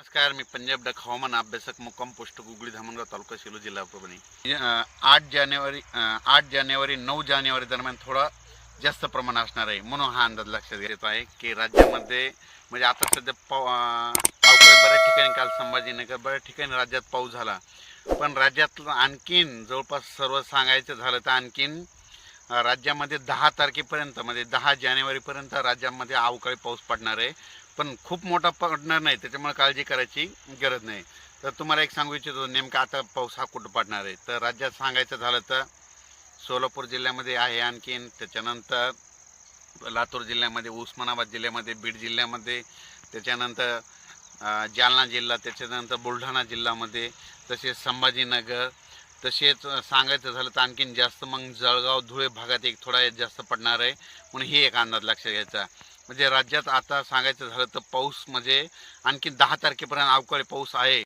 नमस्कार मी पंजाब डक हवामान अभ्यासक मुक्काम पोस्ट गुगळी धामणगाव तालुका सेलू जिल्हा परभणी. आठ जानेवारी आठ जानेवारी नऊ जानेवारी दरम्यान थोडा जास्त प्रमाण असणार आहे म्हणून हा अंदाज लक्षात घेत आहे की राज्यामध्ये म्हणजे आता सध्या पाव बऱ्याच ठिकाणी काल संभाजीनगर बऱ्याच ठिकाणी राज्यात पाऊस झाला. पण राज्यात आणखीन जवळपास सर्व सांगायचं झालं तर आणखीन राज्यामध्ये दहा तारखेपर्यंत म्हणजे दहा जानेवारीपर्यंत राज्यामध्ये अवकाळी पाऊस पडणार आहे. पण खूप मोठा पडणार नाही त्याच्यामुळे काळजी करायची गरज नाही. तर तुम्हाला एक सांगू इच्छितो नेमका आता पाऊस हा कुठं पडणार आहे? तर राज्यात सांगायचं झालं तर सोलापूर जिल्ह्यामध्ये आहे आणखीन त्याच्यानंतर लातूर जिल्ह्यामध्ये उस्मानाबाद जिल्ह्यामध्ये बीड जिल्ह्यामध्ये त्याच्यानंतर जालना जिल्हा त्याच्यानंतर बुलढाणा जिल्ह्यामध्ये तसेच संभाजीनगर तसेच सांगायचं झालं तर आणखीन जास्त मग जळगाव धुळे भागात एक थोडा जास्त पडणार आहे. म्हणून ही एक अंदाज लक्षात घ्यायचा. म्हणजे राज्यात आता सांगायचं झालं तर पाऊस म्हणजे आणखी दहा तारखेपर्यंत अवकाळी पाऊस आहे.